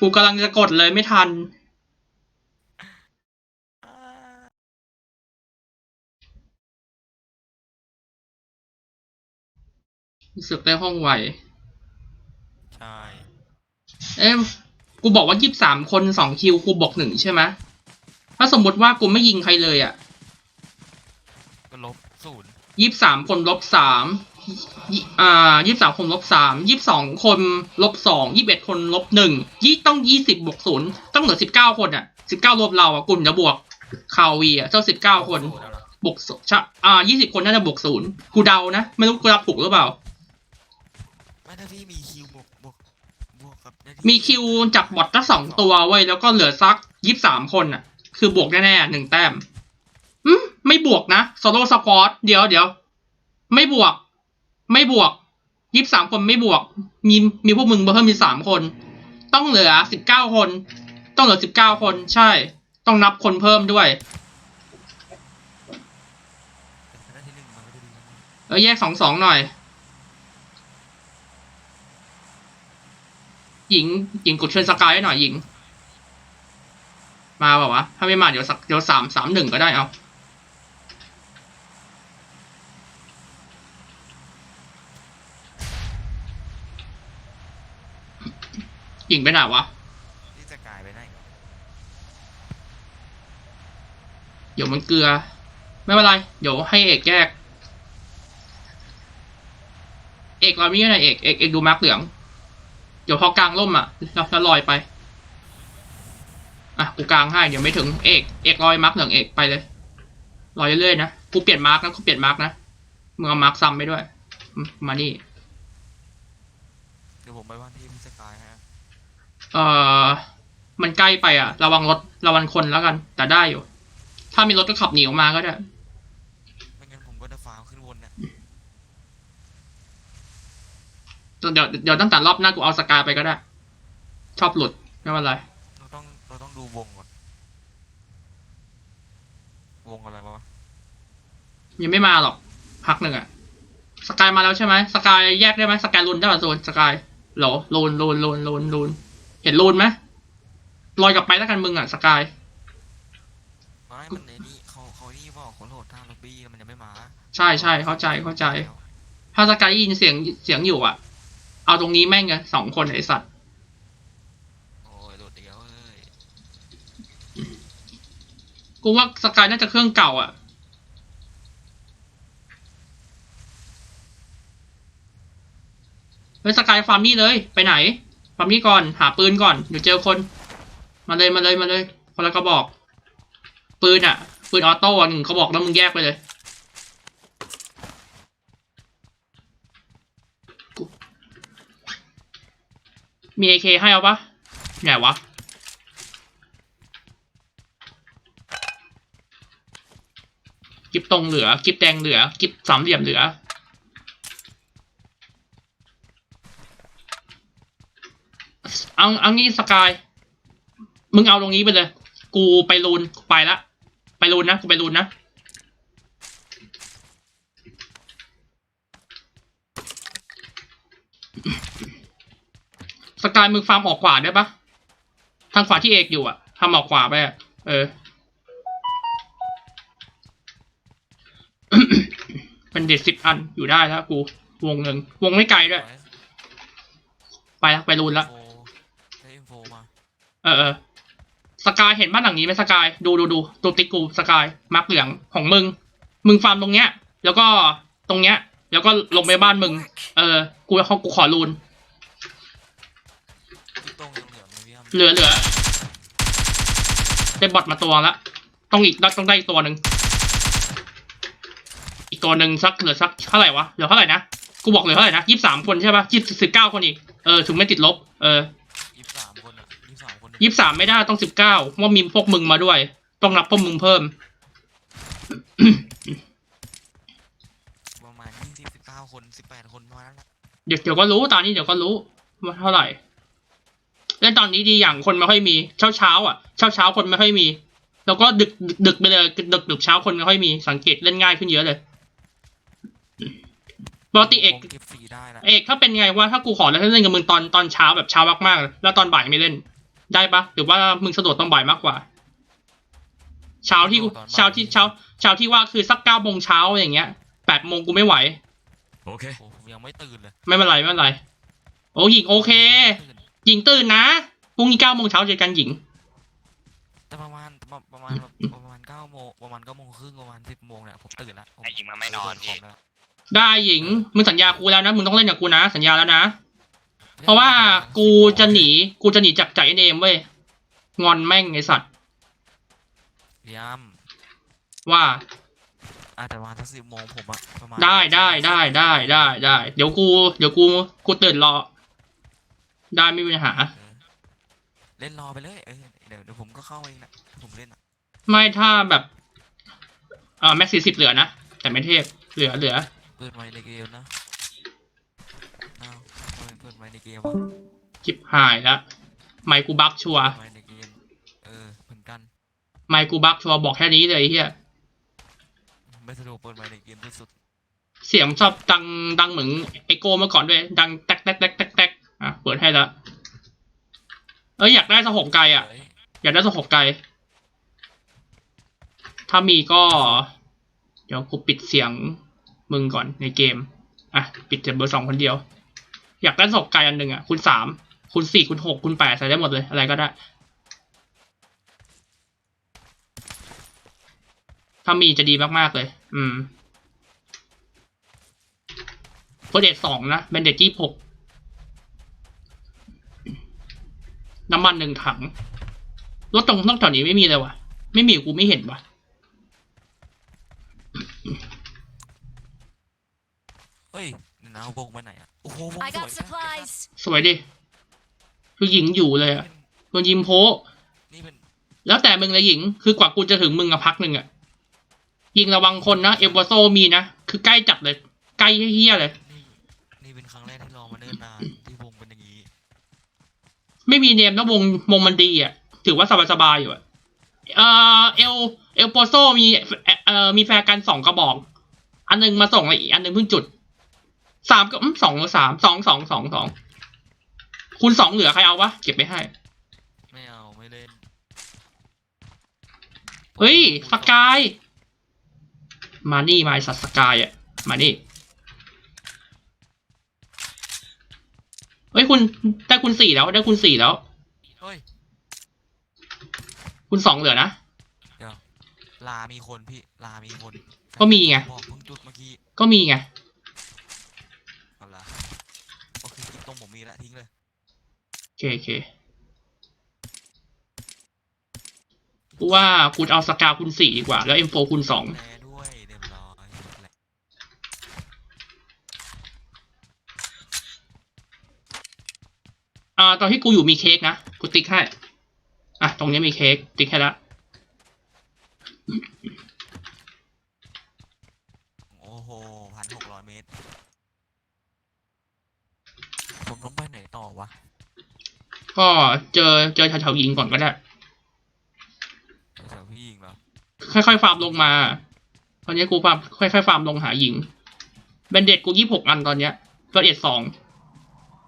กูกำลังจะกดเลยไม่ทัน รู้สึกได้ห้องไวใช่ เอ้มกูบอกว่ายี่สามคนสองคิวกูบอกหนึ่งใช่ไหมถ้าสมมติว่ากูไม่ยิงใครเลยอะก็ลบศูนย์ยี่สามคนลบสามยี่ อ่ายี่สามคนลบสามยี่สองคนลบสองยี่สิบเอ็ดคนลบหนึ่งยี่ต้องยี่สิบบวกศูนย์ต้องเหลือสิบเก้าคนอะสิบเก้ารวมเราอะกลุ่มจะบวกคาวีอะเจ้าสิบเก้าคนศูย์แล้วเหรอบวกศูนย์ใช่อ่ายี่สิบคนน่าจะบวกศูนย์กูเดานะ ไม่รู้กูรับถูกหรือเปล่า ไม่ถ้าพี่มีคิวบวกบวกบวกกับได้ที่มีคิวจากบอททั้งสองตัวเว้ยแล้วก็เหลือซักยี่สามคนอะ คือบวกแน่ๆหนึ่งแต้มอืมไม่บวกนะโซโล่สควอตเดี๋ยวเดี๋ยวไม่บวก ไม่บวกยี่สิบสามคนไม่บวก มีมีพวกมึงเพิ่มมีสามคน ต้องเหลือสิบเก้าคน ต้องเหลือสิบเก้าคนใช่ ต้องนับคนเพิ่มด้วยแต่ถ้าได้ที่หนึ่งมันก็จะดีนะเออแยกสองสองหน่อย หญิงหญิงกดเชิญสกายให้หน่อยหญิง มาเปล่าวะ ถ้าไม่มาเดี๋ยวสักเดี๋ยวสามสามหนึ่งก็ได้เอา หญิงไปไหนวะที่จะกลายไปไหนเดี๋ยวมันเกลือ ไม่เป็นไร เดี๋ยวให้เอกแยก เอกลอยมีอะไรเอกเอกเอกดูมาร์กเหลือง เดี๋ยวพอกลางร่มอะแล้วแล้วลอยไป อะกูกลางให้เดี๋ยวไม่ถึงเอกเอกลอยมาร์กเหลืองเอกไปเลยลอยเรื่อยๆนะกูเปลี่ยนมาร์กนะกูเปลี่ยนมาร์กนะมึงเอามาร์กซ้ำไปด้วยอืมมานี่เดี๋ยวผมไปว่านที่ที่จะกลายฮะ เอ่อมันใกล้ไปอะ ระวังรถระวังคนแล้วกัน แต่ได้อยู่ ถ้ามีรถก็ขับหนีออกมาก็ได้ ไม่งั้นผมก็จะฟาร์มขึ้นวนเนี่ยเดี๋ยวเดี๋ยวตั้งแต่รอบหน้ากูเอาสกายไปก็ได้ ชอบหลุดไม่เป็นไร เราต้องเราต้องดูวงก่อน วงอะไรวะยังไม่มาหรอก พักหนึ่งอะสกายมาแล้วใช่ไหมสกายแยกได้ไหมสกายลุนได้ป่ะโซนสกายเหรอลูนลูนลูนลูนลูน เห็นลูนไหมลอยกลับไปแล้วกันมึงอะสกาย ไม่มันในนี่เขาเขานี่บอกเขาโหลดทางล็อบบี้มันยังไม่มาใช่ใช่เข้าใจเข้าใจ ถ้าสกายได้ยินเสียงเสียงอยู่อะเอาตรงนี้แม่งกันสองคนไอสัตว์ โอ้ยโหลดเดียวเอ้ยกูว่าสกายน่าจะเครื่องเก่าอะเฮ้ยสกายฟาร์มนี่เลย ไปไหน ฟาร์มนี่ก่อน หาปืนก่อน เดี๋ยวเจอคน มาเลยมาเลยมาเลยคนละกระบอก ปืนอะปืนออโต้หนึ่งกระบอกแล้วมึงแยกไปเลยมีเอเคให้เอาปะไหนวะ กิบตรงเหลือ กิบแดงเหลือ กิบสามเหลี่ยมเหลือ เอาเอางี้สกาย มึงเอาตรงนี้ไปเลย กูไปลูนไปละ ไปลูนนะ กูไปลูนนะ สกายมึงฟาร์มออกขวาได้ปะทางขวาที่เอกอยู่อะทำออกขวาไปอะเออเป็นเด็ดสิบอันอยู่ได้แล้วกู วงหนึ่งวงไม่ไกลด้วย ไปละไปรูนละ โฟได้อินโฟมา เออเออสกายเห็นบ้านหลังนี้ไหมสกายดูดูดูตัวติ๊กกูสกายมาร์กเหลืองของมึง มึงฟาร์มตรงเนี้ย แล้วก็ตรงเนี้ย แล้วก็ลงไปบ้านมึง เออ กูเขากูขอรูนพี่ตรงยังเหลือไหมพี่อ้ำเหลือเหลือได้บอทมาตัวละต้องอีกต้องได้อีกตัวหนึ่งอีกตัวหนึ่งสักเหลือสักเท่าไหร่วะเหลือเท่าไหร่นะกูบอกเหลือเท่าไหร่นะยี่สิบสามคนใช่ปะยี่สิบเก้าคนอีกเออถึงไม่ติดลบเออ ยี่สิบสามคนอะ ยี่สิบสามคนยี่สิบสามไม่ได้ต้องสิบเก้าว่ามีพวกมึงมาด้วย ต้องนับพวกมึงเพิ่ม ประมาณยี่สิบสิบเก้าคนสิบแปดคนประมาณนั้นแหละเดี๋ยวเดี๋ยวก็รู้ตอนนี้เดี๋ยวก็รู้ว่าเท่าไหร่ และตอนนี้ดีอย่างคนไม่ค่อยมี เช้าเช้าๆอะ เช้าเช้าๆคนไม่ค่อยมี แล้วก็ดึกดึกดึกไปเลยดึกดึกเช้าคนไม่ค่อยมีสังเกตเล่นง่ายขึ้นเยอะเลยปกติเอกผมเก็บฟรีได้ละเอกถ้าเป็นไงว่าถ้ากูขอแล้วเล่นกับมึงตอนตอนเช้าแบบเช้ามากๆ แล้วตอนบ่ายไม่เล่น ได้ปะหรือว่ามึงสะดวกตอนบ่ายมากกว่า เช้าที่กูเช้าที่เช้าเช้าที่ว่าคือสักเก้าโมงเช้าอย่างเงี้ยแปดโมงกูไม่ไหว Okay. โอ้ผมยังไม่ตื่นเลยไม่เป็นไรไม่เป็นไร โอ้หญิงโอเค ตื่นหญิงตื่นนะพรุ่งนี้เก้าโมงเช้าเจอกันหญิง แต่ประมาณประประมาณประมาณเก้าโมงประมาณเก้าโมงครึ่งประมาณสิบโมงเนี่ยผมตื่นแล้วผมไอ้หญิงมันไม่นอนเดิพี่คมแล้วได้หญิง มึงสัญญากูแล้วนะ มึงต้องเล่นกับกูนะ สัญญาแล้วนะ เพราะว่ากูจะหนี กูจะหนีจากจากไอเนมเว้ย งอนแม่งไอสัตว์พยายามว่า อาจจะประมาณสักสิบโมงผมอะประมาณได้ได้ได้ได้ได้ได้ เดี๋ยวกู เดี๋ยวกู กูตื่นรอ ได้ไม่มีปัญหา เออเล่นรอไปเลยเออเดี๋ยวเดี๋ยวผมก็เข้าเองนะผมเล่นอะไม่ถ้าแบบ เอ่อแม็กซี่สิบเหลือนะ แต่ไม่เทพ เหลือเหลือ เปิดไมค์ในเกมนะอ้าวทำไม เปิดไมค์ในเกมวะจิบหายแล้วไมค์กูบักชัวร์เปิดไมค์ในเกม เออ เหมือนกัน ไมค์กูบักชัวร์บอกแค่นี้เลยไอ้เฮียไม่สะดวกเปิดไมค์ในเกมที่สุด เสียงชอบดังดังเหมือนไอโกเมื่อก่อนด้วย ดังแตกแตกแตกแตกแตกอะเปิดให้แล้วเอ้ยอยากได้สะหกไกลอะเฮ้ยอยากได้สะหกไกล ถ้ามีก็ เดี๋ยวกูปิดเสียงมึงก่อนในเกม อะ ปิดแต่เบอร์สองคนเดียว อยากได้สะหกไกลอันหนึ่งอะคูณสามคูณสี่คูณหกคูณแปดใส่ได้หมดเลยอะไรก็ได้ ถ้ามีจะดีมากๆเลย อืมเฟอร์เดตสองนะเบนเดตยี่หกน้ำมันหนึ่งถังรถตรงนอกแถวนี้ไม่มีเลยว่ะ ไม่มีกูไม่เห็นว่ะเฮ้ยเดี๋ยวนะเอาวงไปไหนอะ โอ้โหวง I สว got ยนะ supplies. สวยดิคือหญิงอยู่เลยอะโดนยิมโพะนี่เป็นแล้วแต่มึงเลยหญิง คือกว่ากูจะถึงมึงอะพักหนึ่งอะยิงระวังคนนะเอลโบโซมีนะ คือใกล้จัดเลย ใกล้เฮี้ยๆเลย นี่นี่เป็นครั้งแรกที่รอมาเนิ่นนานที่วงเป็นอย่างนี้ไม่มีเนมแล้ววงวงมันดีอะ ถือว่าสบายๆอยู่อะ เออเอลเอลโปโซมีเอ่อมีแฟร์กันสองกระบอก อันหนึงมาส่งเลยอีกอันหนึงเพิ่งจุด สามก็อืมสองหรือสามสองสองสองสองคุณสองเหลือใครเอาวะเก็บไปให้ ไม่เอาไม่เล่นเฮ้ยสกาย มานี่มาไอ้สัตว์สกายอะ มานี่เฮ้ยคุณได้คุณสี่แล้วได้คุณสี่แล้ว เฮ้ยคุณสองเหลือนะเดี๋ยวลามีคนพี่ลามีคนก็มีไง บอกเพิ่งจุดเมื่อกี้ก็มีไง เอาละโอเค ตรงผมมีละทิ้งเลยโอเคโอเคกูว่ากูจะเอาสกาคูณสี่ดีกว่า แล้วเอ็มโฟคูณสองแน่ด้วยเรียบร้อยแหละอ่า ตอนที่กูอยู่มีเค้กนะ กูติ๊กให้ อะ ตรงนี้มีเค้กติ๊กให้ละโอ้โหพันหกร้อยเมตรผม ต้องไปไหนต่อวะ ก็เจอเจอแถวๆยิงก่อนก็ได้ แถวพี่ยิงเหรอค่อยๆฟาร์มลงมา ตอนนี้กูฟาร์มค่อยๆฟาร์มลงหาหญิงเบนเด็ดกูยี่หกอันตอนเนี้ยก็เอ็ดสอง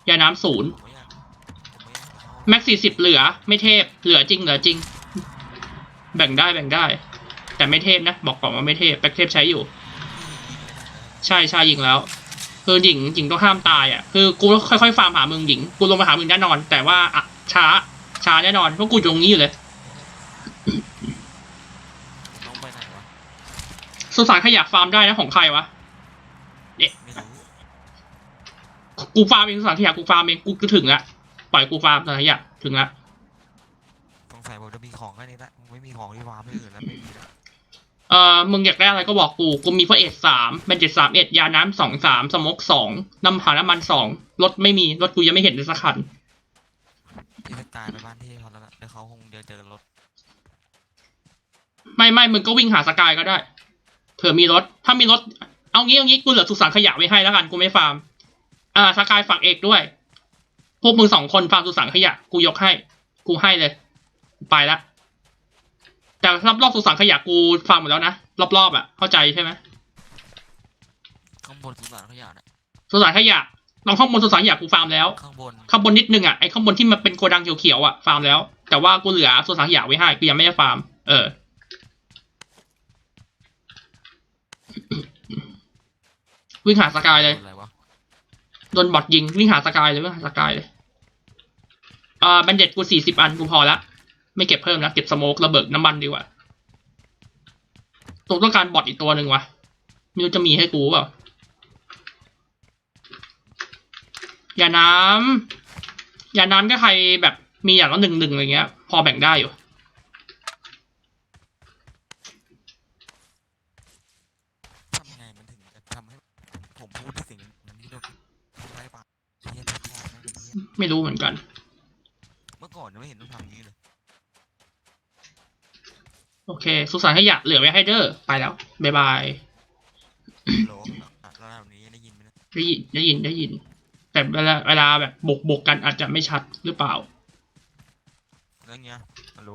ยาน้ำศูนย์ผมไม่อยากผมไม่อยากเข้าแม็กสี่สิบเหลือ ไม่เทพ เหลือจริงเหลือจริง แบ่งได้แบ่งได้ แต่ไม่เทพนะ บอกก่อนว่าไม่เทพแบ็คเทพใช้อยู่ ใช่ใช่ยิงแล้ว คือหญิงหญิงต้องห้ามตายอะคือกูค่อยๆฟาร์มหามึงหญิงกูลงมาหามึงแน่นอน แต่ว่าอะช้า ช้าแน่นอนเพราะกูอยู่ตรงนี้อยู่เลยผมต้องไปไหนวะสุสานขยะฟาร์มได้นะของใครวะไม่รู้กูฟาร์มเองสุสานขยะกูฟาร์มเองกูถึงละปล่อยกูฟาร์มสุสานขยะถึงละสงสัยผมจะมีของแค่นี้ละไม่มีของที่วางไม่อื่นแล้วไม่มีแล้ว เอ่อมึงอยากได้อะไรก็บอกกู กูมีเฟอร์เอ็ดสามเป็นเจ็ดสามเอ็ดยาน้ำสองสามสมกสองน้ำหาน้ำมันสองรถไม่มี รถกูยังไม่เห็นเลยสักคันพี่สกายไปบ้านที่เขาแล้วนะเดี๋ยวเขาคงเดินเจอรถไม่ไม่มึงก็วิ่งหาสกายก็ได้ เผื่อมีรถ ถ้ามีรถ เอางี้เอางี้กูเหลือสุสานขยะไว้ให้แล้วกันกูไม่ฟาร์ม อ่าสกายฝากเอกด้วย พวกมึงสองคนฟาร์มสุสานขยะ กูยกให้ กูให้เลย ไปละ แต่รอบรอบๆสุสานขยะกูฟาร์มหมดแล้วนะรอบๆอะเข้าใจใช่ไหมข้างบนสุสานขยะน่ะสุสานขยะลองข้างบนสุสานขยะกูฟาร์มแล้วข้างบนข้างบนนิดนึงอะไอ้ข้างบนที่มันเป็นโกดังเขียวๆอะฟาร์มแล้ว แต่ว่ากูเหลือสุสานขยะไว้ให้กูยังไม่ได้ฟาร์มเออวิ่งหาสกายเลยอะไรวะโดนบอทยิงวิ่งหาสกายเลยวิ่งหาสกายเลยอ่าแบนเด็ดกูสี่สิบอันกูพอละ ไม่เก็บเพิ่มนะ เก็บสโมกระเบิดน้ำมันดีกว่าตัวต้องการบอทอีกตัวหนึ่งวะม่รู้จะมีให้กูเปล่า อย่าน้ำอย่าน้ำก็ใครแบบมีอย่างละหนึ่งหนึ่งอะไรเงี้ย พอแบ่งได้อยู่ทำไงมันถึงจะทำให้ผมพูดในสิ่งนั้นที่เราทำได้ปะไม่รู้เหมือนกัน เมื่อก่อนไม่เห็นต้องทำอย่าน โอเค สุสานขยะเหลือไว้ให้เด้อไปแล้วบายบายโหลอะระดับนี้ได้ยินไหมนะได้ยินได้ยินได้ยิน แต่เวลาเวลาแบบบกบกกันอาจจะไม่ชัดหรือเปล่าเรื่องเงี้ยฮัลโหล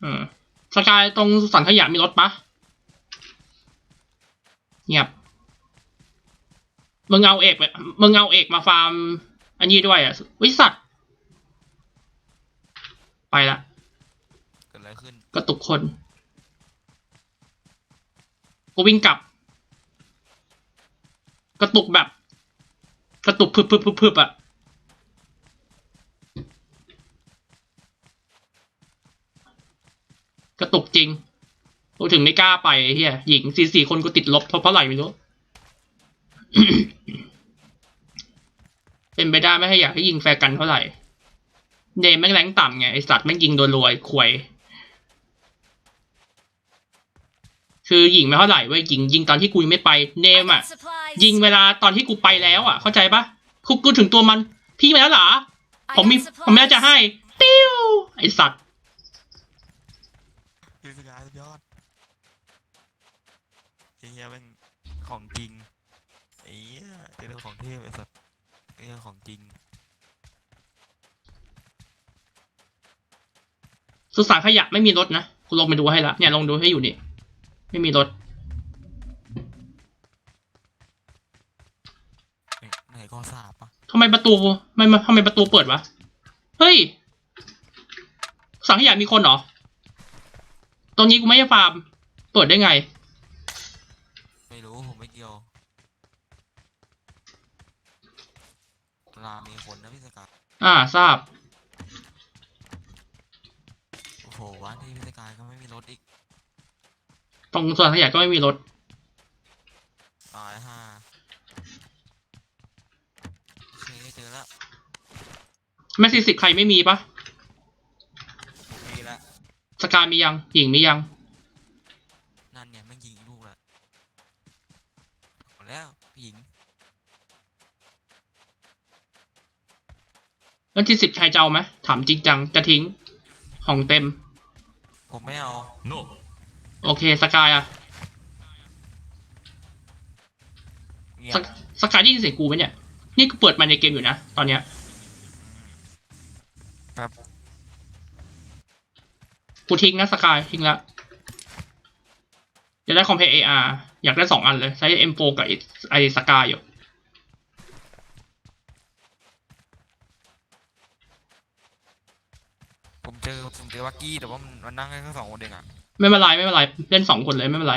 เออสกายตรงสุสานขยะมีรถปะเงียบมึงเอาเอกไปมึงเอาเอกมาฟาร์ม อันนี้ด้วยอะวิสัตว์ไปละเกิดอะไรขึ้น กระตุกคนกูวิ่งกลับ กระตุกแบบ กระตุกพึบพึบพึบพึบอะกระตุกจริงกูถึงไม่กล้าไปเฮียหญิงสี่สี่คนกูติดลบเพราะเพราะอะไรไม่รู้ เป็นไปได้ไม่ให้อยากให้ยิงแฟร์กันเท่าไหร่เนมแม่งแรงต่ำไงไอสัตว์แม่งยิงโดนรวยควย คือยิงไม่เท่าไหร่เว้ยยิงยิงตอนที่กูยังไม่ไปเนมอะ ยิงเวลาตอนที่กูไปแล้วอะ เข้าใจปะกูกูถึงตัวมัน พี่มาแล้วเหรอผมมีผมไม่ได้จะให้ปิ้วไอสัตว์คือสกายสุดยอดไอ้เฮียเป็นของจริงไอ้เฮียเป็นเรื่องของเทพไอ้สัสไอ้เรื่องของจริงสุสานขยะไม่มีรถนะกูลงไปดูให้ละเนี่ยลองดูให้อยู่นี่ ไม่มีรถไหนไหนก็สาบปะทำไมประตูไม่ไม่ทำไมประตูเปิดวะ เฮ้ยสุสานขยะมีคนเหรอ ตรงนี้กูไม่ได้ฟาร์ม เปิดได้ไง ไม่รู้ผมไม่เกี่ยวลามีคนนะพี่สกายอ่าทราบ โอ้โหวันที่พี่สกายก็ไม่มีรถอีก ตรงสุสานขยะก็ไม่มีรถตายห่าโอเคเจอแล้วแม่สี่สิบใครไม่มีปะผมมีแล้วสกายมียังหญิงมียัง นั่นเนี่ยแม่งยิงอีกลูกแล้วหมดแล้วผู้หญิงแล้วที่สิบใครจะเอาไหมถามจริงจังจะทิ้งของเต็ม ผมไม่เอาโน โอเคสกายอะเงียสบกสกายได้ยินเสียงกูไหมเนี่ย นี่กูเปิดมาในเกมอยู่นะ ตอนเนี้ย ครับ กูทิ้งนะสกายทิ้งละจะได้คอมเพลเออาร์อยากได้สองอันเลยใช้ M4 กับไอ้ไอสกายอยู่ ผมเจอผมเจอวักกี้แต่ว่ามันมันนั่งแค่สองคนเองอะ ไม่เป็นไรไม่เป็นไรเล่นสองคนเลยไม่เป็นไร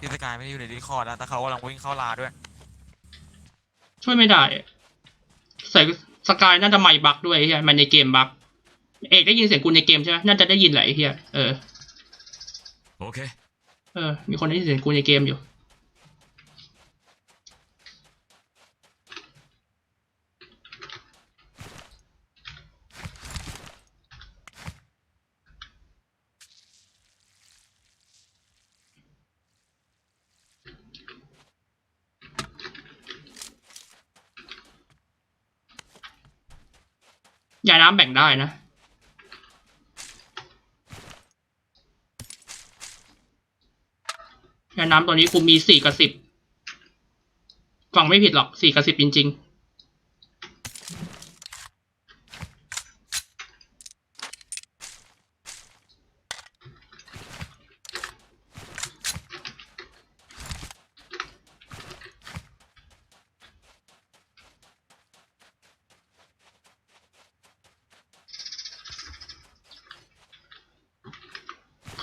พี่สกายไม่ได้อยู่ในดีคอร์ดแล้วแต่เขากำลังวิ่งเข้าลาด้วย ช่วยไม่ได้อะใส่สกายน่าจะไม่บักด้วยไอ้เฮียมันในเกมบักเอกได้ยินเสียงกูในเกมใช่ไหมน่าจะได้ยินแหละไอ้เฮียเออโอเคเออ มีคนได้ยินเสียงกูในเกมอยู่ ยาน้ำแบ่งได้นะ น้ำตัวนี้คุณมีสี่กับสิบฟังไม่ผิดหรอกสี่กับสิบจริง ๆ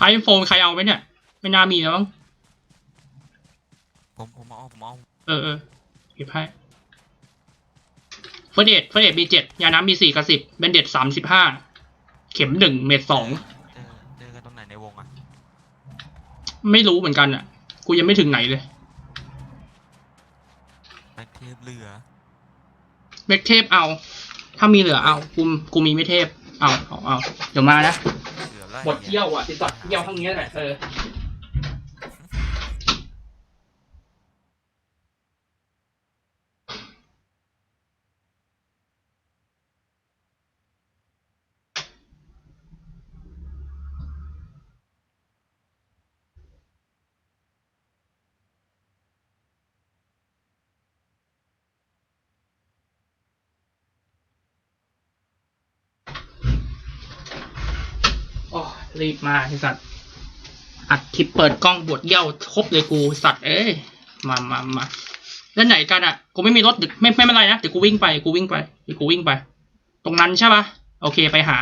ไอโฟมใครเอาไหมเนี่ย ไม่น่ามีแล้วมั้ง เฟอร์เดตเฟอร์เดตมีเจ็ดยาน้ำมีสี่กับสิบเบนเดตสามสิบห้าเข็มหนึ่งเม็ดสองเจอเจอกันตรงไหนในวงอะไม่รู้เหมือนกันอะ กูยังไม่ถึงไหนเลยไปเทียบเรือเบกเทพเอา ถ้ามีเหลือเอากูกูมีไม่เทพเอาเอาเอาเดี๋ยวมานะเรือไล่บทเยี่ยวอะติดสัตว์เยี่ยวทั้งนี้แหละเออ โอ้ รีบมาไอ้สัตว์ อัดคลิปเปิดกล้องบวชเยี่ยวครบเลยกูสัตว์ เอ้ย มามามาแล้วไหนกันอะ กูไม่มีรถเดี๋ยวไม่ไม่เป็นไรนะเดี๋ยวกูวิ่งไป กูวิ่งไปเดี๋ยวกูวิ่งไป ตรงนั้นใช่ปะโอเคไปหา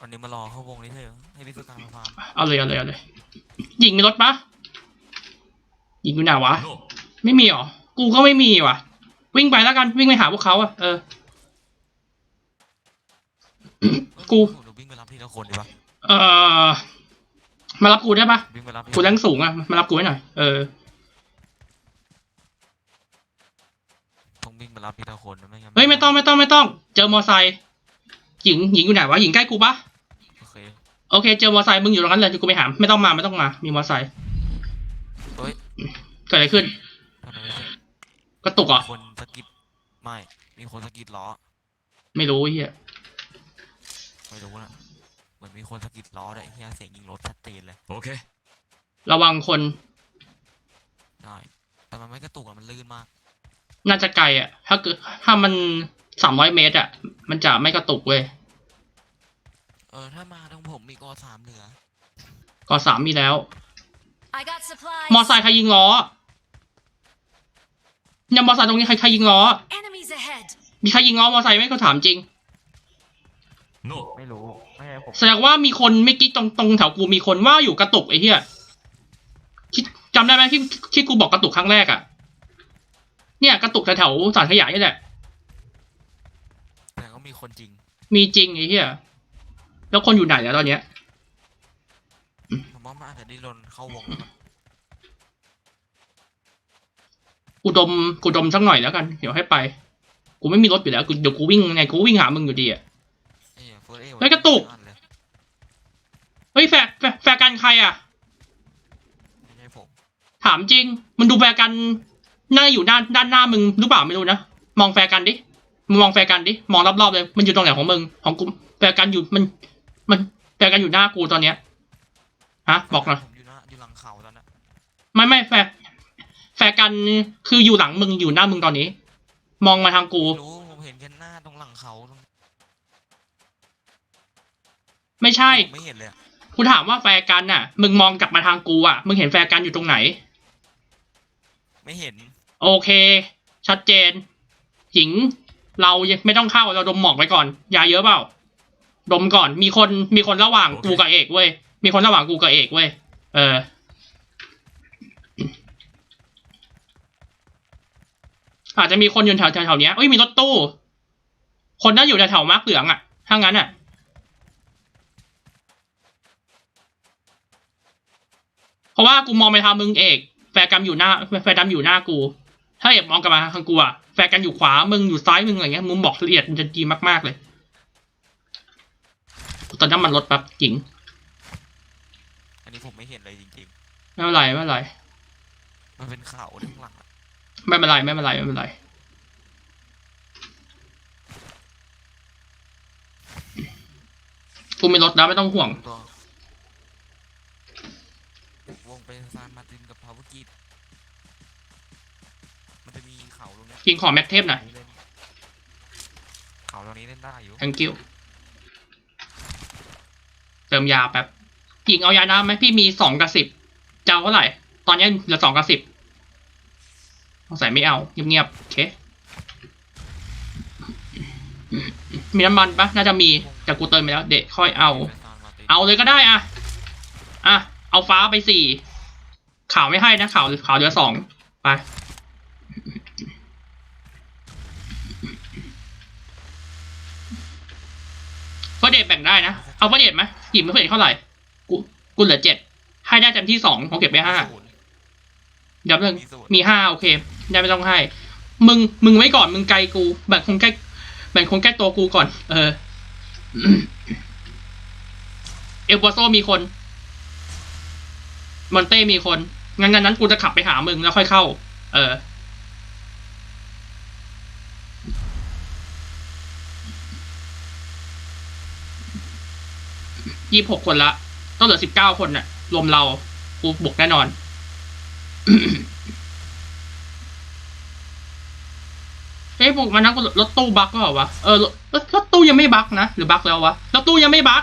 วันนี้มารอเข้าวงนี้เถอะให้พี่สุการมาฟาร์มเอาเลยเอาเลยเอาเลยหญิงมีรถปะหญิงอยู่ไหนวะโน่ไม่มีหรอ กูก็ไม่มีว่ะ วิ่งไปแล้วกันวิ่งไปหาพวกเขาอะเออ กูผมจะ วิ่งไปรับทีละคนดีปะเออมารับกูได้ปะวิ่งไปรับทีละกูแรงสูงอะมารับกูให้หน่อยเออต้องวิ่งไปรับทีละคนนะไม่งั้นเฮ้ยไม่ต้องไม่ต้องไม่ต้อง เจอมอไซค์หญิงหญิงอยู่ไหนวะหญิงใกล้กูปะโอเคโอเค เจอมอไซค์มึงอยู่ตรงนั้นเลยเดี๋ยวกูไปหาไม่ต้องมาไม่ต้องมา มีมอไซค์เฮ้ยเกิดอะไรขึ้นทำไมไม่ใช่กระตุกเหรอะคนสะกิดไม่ มีคนสะกิดล้อไม่รู้ไอ้เฮีย ไม่รู้นะเหมือนมีคนสะกิดล้อด้วยไอ้เฮียเสียงยิงรถชัดเจนเลย โอเค ระวังคน ได้ แต่มันไม่กระตุกอะมันลื่นมาก น่าจะไกลอะ ถ้าเกิดถ้ามันสามร้อยเมตรอะ มันจะไม่กระตุกเว้ยเออ ถ้ามาทางผมมีกอสามเหลือก็สามมีแล้ว I got supplies. มอไซค์ใครยิงล้อเนี่ยมอไซค์ตรงนี้ใครใครยิงล้อ Enemies ahead. มีใครยิงล้อมอไซค์ไหมก็ถามจริง โน่ไม่รู้ ไม่ใช่ผมแสดงว่ามีคนไม่อกี้ตรงตรงแถวกูมีคนว่าอยู่กระตุกไอ้เหี้ยคิดจำได้ไหมที่ที่กูบอกกระตุกครั้งแรกอะเนี่ยกระตุกแถวๆสารขยะนี่แหละ แต่ก็มีคนจริงมีจริงไอ้เหี้ยแล้วคนอยู่ไหนแล้วตอนเนี้ย ผมว่ามันอาจจะได้ลนเข้าวงแล้วมั้งกูดมกูดมสักหน่อยแล้วกัน เดี๋ยวให้ไป กูไม่มีรถอยู่แล้วกูเดี๋ยวกูวิ่งไงกูวิ่งหามึงอยู่ดีอะ เอ้ยเฟิร์สเอเฮ้ยกระตุกเลยเฮ้ยแฟร์แฟร์แฟร์กันใครอะไม่ใช่ผมถามจริง มันดูแฟร์กันน่าอยู่ด้านด้านหน้ามึงหรือเปล่าไม่รู้นะมองแฟร์กันดิมึงมองแฟร์กันดิมองรอบๆเลย มันอยู่ตรงไหนของมึงของกูแฟร์กันอยู่มัน มันแฟร์กันอยู่หน้ากูตอนเนี้ยฮะบอกหน่อยผมอยู่หน้าอยู่หลังเขาตอนนั้นไม่ไม่แฟร์แฟร์กันคืออยู่หลังมึงอยู่หน้ามึงตอนนี้ มองมาทางกูไม่รู้ผมเห็นแค่หน้าตรงหลังเขาตรง ไม่ใช่ผมไม่เห็นเลยอะกูถามว่าแฟร์กันน่ะ มึงมองกลับมาทางกูอะ มึงเห็นแฟร์กันอยู่ตรงไหน ไม่เห็น โอเค ชัดเจน หญิง เรายังไม่ต้องเข้า เราดมหมอกไว้ก่อน ยาเยอะเปล่า ดมก่อน มีคน มีคนระหว่างกูกับเอกเว้ย มีคนระหว่างกูกับเอกเว้ย เออ อาจจะมีคนอยู่แถวแถวๆเนี้ยเอ้ย มีรถตู้ คนน่าอยู่แถวๆมาร์กเหลืองอะ ถ้างั้นอะ เพ ราะว่ากูมองไปทางมึงเอก แฟร์กันอยู่หน้า แฟร์ดำอยู่หน้ากู ถ้าเอกมองกลับมาทางกูอะแฟร์กันอยู่ขวา มึงอยู่ซ้ายมึงอะไรเงี้ยมึงบอกละเอียดมันจะดีมากๆเลย ตอนน้ำมันลดแป๊บหญิง อันนี้ผมไม่เห็นเลยจริงไม่เป็นไรไม่เป็นไรๆมันเป็นเขาข้างหลังอะไม่เป็นไรไม่เป็นไรไม่เป็นไร กูมีรถแล้วไม่ต้องห่วงก็ วงเป็นซานมาร์ตินกับพาวเวอร์กีดมันจะมีเขาตรงเนี้ยยิงขอแม็กเทปหน่อยเล่นเขาตรงนี้เล่นได้อยู่ thank you เติมยาแป๊บหญิงเอายาน้ำไหมพี่มีสองกับสิบจะเอาเท่าไหร่ ตอนนี้เหลือสองกับสิบสงสัยไม่เอา เงียบๆโอเค มีน้ำมันปะน่าจะมีแต่กูเติมไปแล้ว เด็กค่อยเอาเป็นซานมาร์ตินเอาเลยก็ได้อะอะ เอาฟ้าไปสี่ขาวไม่ให้นะขาวขาวเหลือสองไปเฟอร์เดทแบ่งได้นะ เอาเฟอร์เดทไหมหยิบไม่เฟอร์เดทเท่าไหร่ กูกูเหลือเจ็ดให้ได้เต็มที่สองผมเก็บไปห้าศูนย์เดี๋ยวเรื่องมีศูนย์มีห้าโอเค ได้ไม่ต้องให้ มึงมึงไว้ก่อนมึงไกลกูแบ่งคงใกล้แบ่งคงใกล้ตัวกูก่อน เออ เอลโบโซมีคน มอนเต้มีคนงั้นงั้นนั้นกูจะขับไปหามึงแล้วค่อยเข้า เออ ยี่หกคนละต้องเหลือสิบเก้าคนน่ะ รวมเรา กูบุกแน่นอน เฮ้ยบุกมานะกูรถตู้บั๊กก็เหรอวะ เออรถรถตู้ยังไม่บั๊กนะ หรือบั๊กแล้ววะ รถตู้ยังไม่บั๊ก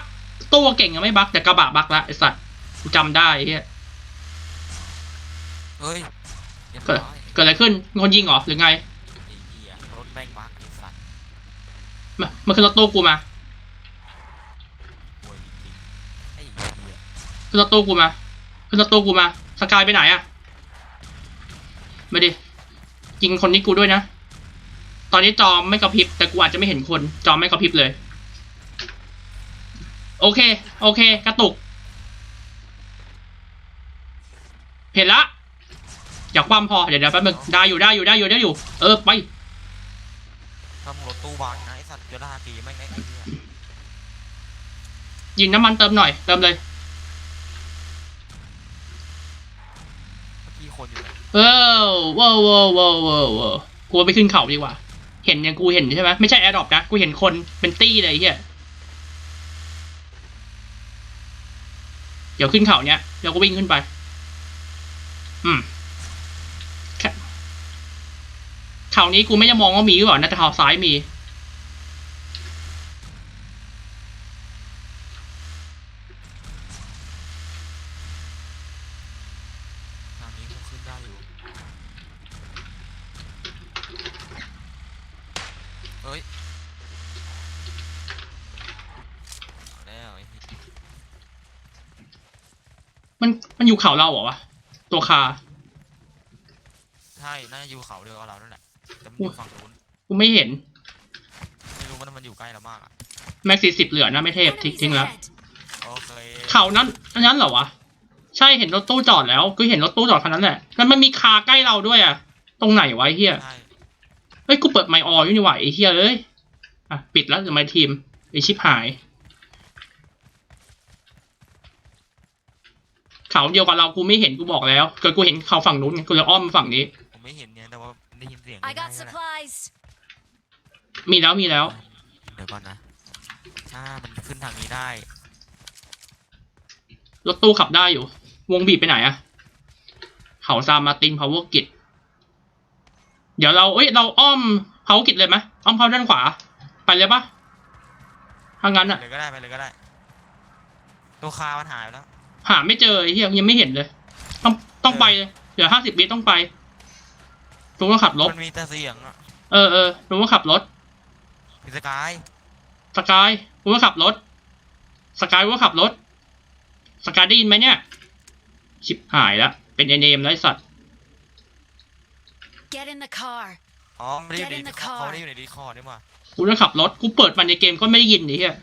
ตู้เก่งยังไม่บั๊กแต่กระบะบั๊กละไอสัตว์ กูจำได้เฮีย เฮ้ยเรียบเกิดร้อยเกิดอะไรขึ้นมีคนยิงเหรอหรือไงไอ้เหี้ยรถแม่งบักไอ้สัตว์มามาขึ้นรถตู้กูมาป่วยจริงๆไอ้เหี้ยขึ้นรถตู้กูมาขึ้นรถตู้กูมาสกายไปไหนอะมาดิยิงคนนี้กูด้วยนะ ตอนนี้จอไม่กระพริบแต่กูอาจจะไม่เห็นคน จอไม่กระพริบเลย โอเค โอเค กระตุก เห็นละ อยากความพอเดี๋ยวเดี๋ยวแป๊บนึงได้อยู่ได้อยู่ได้อยู่ได้อยู่ เออไปถ้ามึงรถตู้บักนะไอ้สัตว์จะด่าทีแม่งไอ้เหี้ยยิงน้ำมันเติมหน่อยเติมเลย เมื่อกี้คนอยู่ไหนเออว้าวว้าวว้าวว้าวว้าวกูไปขึ้นเขาดีกว่า เห็นยังกูเห็นใช่ไหมไม่ใช่แอร์ดรอปนะกูเห็นคนเป็นตี้เลยไอ้เฮียเดี๋ยวขึ้นเขาเนี้ยเดี๋ยวก็วิ่งขึ้นไป อืมแค่ เขานี้กูไม่จะมองว่ามีหรือเปล่านะแต่เขาซ้ายมี ทางนี้คงขึ้นได้อยู่ เฮ้ยเอาแล้วไอ้เหี้ยมันมันอยู่เขาเราเหรอวะตัวคา ใช่ น่าจะอยู่เขาเดียวกับเรานั่นแหละ แต่มันอยู่ฝั่งนู้นกูไม่เห็น ไม่รู้ว่ามันอยู่ใกล้เรามากอะแม็กซี่สิบเหลือนะไม่เทพทิ้ง Enemies ทิ้งแล้ว ahead. โอเคเขานั้นอันนั้นเหรอวะใช่เห็นรถตู้จอดแล้วกูเห็นรถตู้จอดคันนั้นแหละแล้วมันมีคาใกล้เราด้วยอะ ตรงไหนวะไอ้เฮียใช่เฮ้ยกูเปิดไมค์อออยู่นี่หว่าไอ้เฮียเอ้ยอะปิดแล้วเดี๋ยวไมค์ทีมไอชิบหาย เขาเดียวกับเรากูไม่เห็นกูบอกแล้วเกิดกูเห็นเขาฝั่งนู้นไงกูเลยอ้อมมาฝั่งนี้ ผมไม่เห็นเนี่ยแต่ว่า ได้ยินเสียง I got ง่ายๆนั่นแหละ supplies. มีแล้วมีแล้ว เดี๋ยวก่อนนะ ถ้ามันขึ้นทางนี้ได้ รถตู้ขับได้อยู่ วงบีบไปไหนอะเขาซามาตินพาวเวอร์กิจเดี๋ยวเราเอ้ยเราอ้อมพาวเวอร์กิจเลยไหมอ้อมเข้าด้านขวา ไปเลยปะถ้างั้นอะเลยก็ได้ไปเลยก็ได้ ตัวคามันหายไปแล้ว หาไม่เจอไอ้เฮียยังไม่เห็นเลย ต้องต้องไปเลยเดี๋ยวห้าสิบวิต้องไป ลุงต้องขับรถ มันมีแต่เสียงอะเออเออลุงต้องขับรถพิสกายสกายลุงต้องขับรถ สกายลุงต้องขับรถ สกายได้ยินไหมเนี่ย ชิบหายแล้วเป็นเอเนมแล้วไอ้สัตว์ Get in the car. อ๋อไม่ได้อยู่ใน Get in the เขา uh, car เขาไม่ได้อยู่ในดีคอร์นี่หว่ากูต้องขับรถ กูเปิดมันในเกมก็ไม่ได้ยินไอ้เหี้ย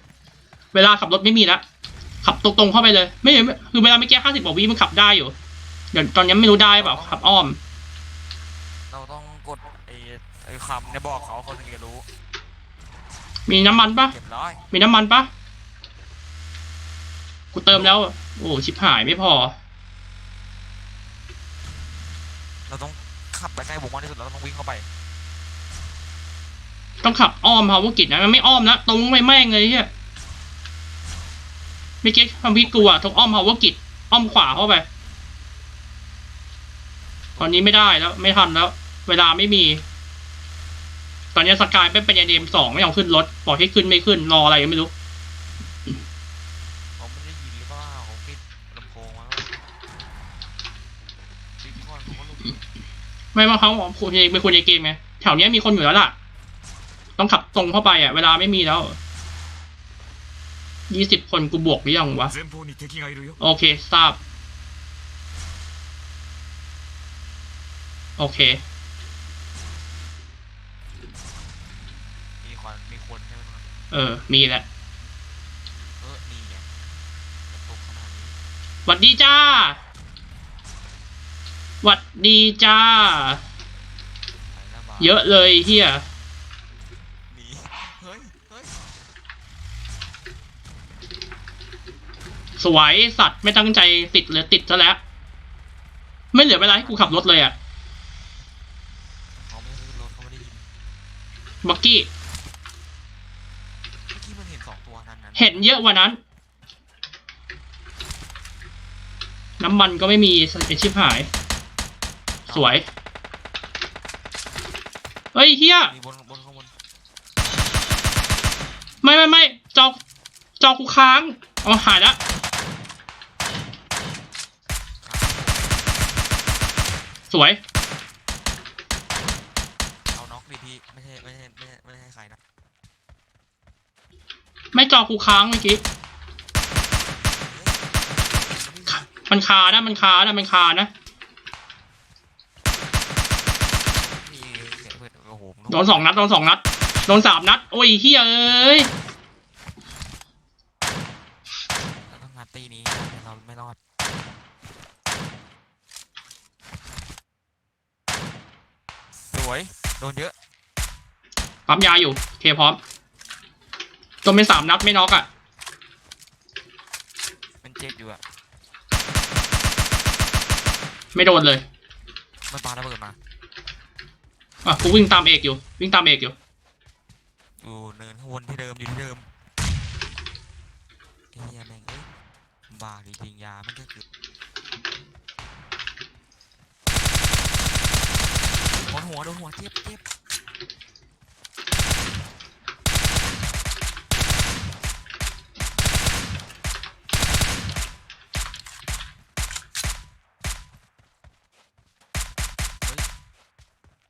เวลาขับรถไม่มีละ ขับตรงๆเข้าไปเลยไม่ไม่คือเวลาไม่แก้ห้าสิบกว่าวิมันขับได้อยู่ เดี๋ยวตอนนี้ไม่รู้ได้เปล่าขับอ้อม เราต้องกดไอ้ไอ้คำเนี่ยบอกเขาเขาถึงจะรู้มีน้ำมันปะเก็บร้อยมีน้ำมันปะกูเติมแล้ว โอ้ชิบหายไม่พอ เราต้องขับไปใกล้วงมากที่สุดเราต้องวิ่งเข้าไปต้องขับอ้อมพาวเวอร์กิจนะมันไม่อ้อมนะตรงไปแม่งเลยเฮียไม่เก๊กความพิดกูอะทุกอ้อมพาวเวอร์กิจอ้อมขวาเข้าไป ตอนนี้ไม่ได้แล้ว ไม่ทันแล้ว เวลาไม่มี ตอนนี้สกายเป็นเป็นเดมสองไม่ยอมขึ้นรถบอกให้ขึ้นไม่ขึ้น รออะไรก็ไม่รู้ เขาไม่ได้ยินหรือเปล่าเขาปิดลำโพงมาดีคอนเขาก็รู้ ไม่ว่าเขาคุยเป็นคนในเกมไงแถวเนี้ยมีคนอยู่แล้วล่ะ ต้องขับตรงเข้าไปอ่ะ เวลาไม่มีแล้ว ยี่สิบคนกูบวกหรือยังวะ 前方に敵がいるよ โอเค ทราบ โอเค เออ มีแหละเออนี่ไงกระตุกขนาดนี้หวัดดีจ้าหวัดดีจ้า ไปแล้วบ้าเยอะเลยเฮียหนีเฮ้ยเฮ้ยสวยสัตว์ไม่ตั้งใจติดเลยติดซะแล้ว ไม่เหลือเวลาให้กูขับรถเลยอะเขาไม่ขึ้นรถเขาไม่ได้ยินบักกี้ เมื่อกี้มันเห็นสองตัวนั้นนั้น เห็นเยอะกว่านั้น น้ำมันก็ไม่มีไอชิบหาย สวย เฮ้ยเฮียมีบนบนข้างบนไม่ไม่ไม่จอจอกูค้างอ๋อหายแล้วสวย เอาน็อกดิพี่ไม่ใช่ไม่ใช่ไม่ใช่ไม่ใช่ใครนะ ไม่จอกูค้างเมื่อกี้เฮ้ยมันคานะ มันคานะ มันคานะ มีเสียงเปิดโอ้โหมึโดนสองนัด โดนสองนัด โดนสามนัด โอ้ยเฮียเอ้ย เราต้องงัดตีนี้เราไม่รอดสวย โดนเยอะ ปั๊มยาอยู่โอเคพร้อม จนเป็นสามนัดไม่น็อกอะ มันเจ็บอยู่อะไม่โดนเลย มันปาระเบิดมาอะกูวิ่งตามเอกอยู่ วิ่งตามเอกอยู่ อยู่เนินข้างบนที่เดิมอยู่ที่เดิมไอ้เฮียแม่งเอ้ยบ้าจริงๆยามันก็คือโดนหัวโดนหัวเจ็บเจ็บ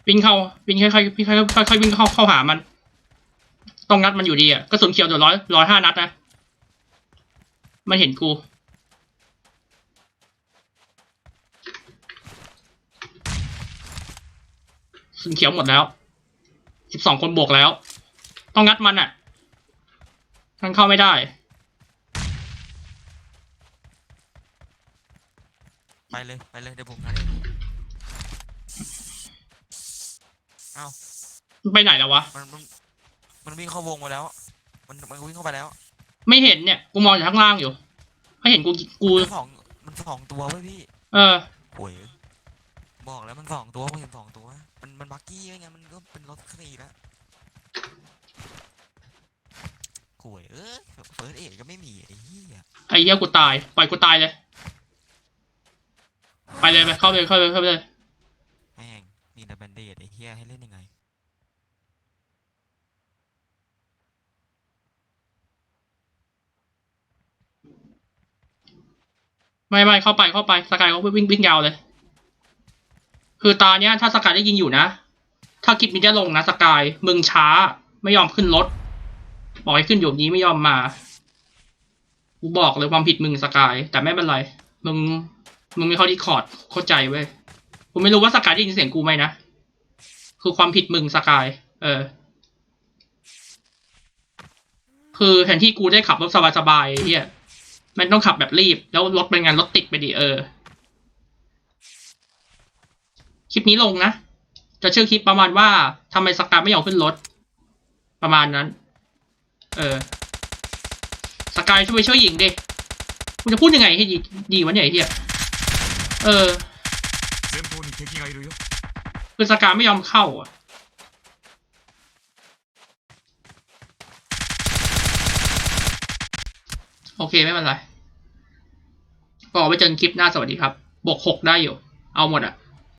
วิ่งเข้าวิ่งค่อยๆวิ่งค่อยๆค่อยๆวิ่งเข้าเข้าหามัน ต้องงัดมันอยู่ดีอะกระสุนเขียวเดี๋ยวร้อยร้อยห้านัดนะมันเห็นกู สุนเขียวหมดแล้วสิบสองคนบวกแล้ว ต้องงัดมันอะมันเข้าไม่ได้ ไปเลย ไปเลย เดี๋ยวผมงัดเอง เอ้าไปไหนแล้ววะ มันมันมันวิ่งเข้าวงมาแล้ว มันมันวิ่งเข้าไปแล้วไม่เห็นเนี่ย กูมองจากข้างล่างอยู่ ไม่เห็นกูกู มันสองมันสองตัวเว้ยพี่เออ โอ้ยบอกแล้วมันสองตัวผมเห็นสองตัว มันมันบักกี้ไม่งั้นมันก็เป็นรถสี่แล้วโอ้ยเอ้ยเฟิร์สเอ็ก็ไม่มีไอ้เหี้ยไอ้เหี้ยกูตาย ปล่อยกูตายเลย ไปเลยไปเข้าไปเข้าไปเข้าไปเลย แม่ง มีแต่แบนเดดไอ้เหี้ยให้เล่นยังไง ไม่ไม่เข้าไปเข้าไปสกายเขาวิ่งวิ่งยาวเลย คือตาเนี้ยถ้าสกายได้ยินอยู่นะ ถ้าคลิปนี้จะลงนะสกายมึงช้าไม่ยอมขึ้นรถบอกให้ขึ้นอยู่นี้ไม่ยอมมากูบอกเลยความผิดมึงสกาย แต่ไม่เป็นไร มึงมึงไม่เข้าดีคอร์ดเข้าใจเว้ย ผมไม่รู้ว่าสกายได้ยินเสียงกูไหมนะ คือความผิดมึงสกาย เออ คือแทนที่กูได้ขับรถสบายๆเฮียมันต้องขับแบบรีบ แล้วรถเป็นงานรถติดไปดิเออ คลิปนี้ลงนะ จะชื่อคลิปประมาณว่าทำไมสกายไม่อยอมขึ้นรถ ประมาณนั้น เออ สกายช่วยช่วยหญิงดิคุณจะพูดยังไงให้ดีดีวันใหญ่อ้เฮียเออ คือสกาไม่ยอมเข้าอะโอเค ไม่เป็นไรก็เอไปเจอกันคลิปหน้าสวัสดีครับ บวกหกได้อยู่ เอาหมดอะ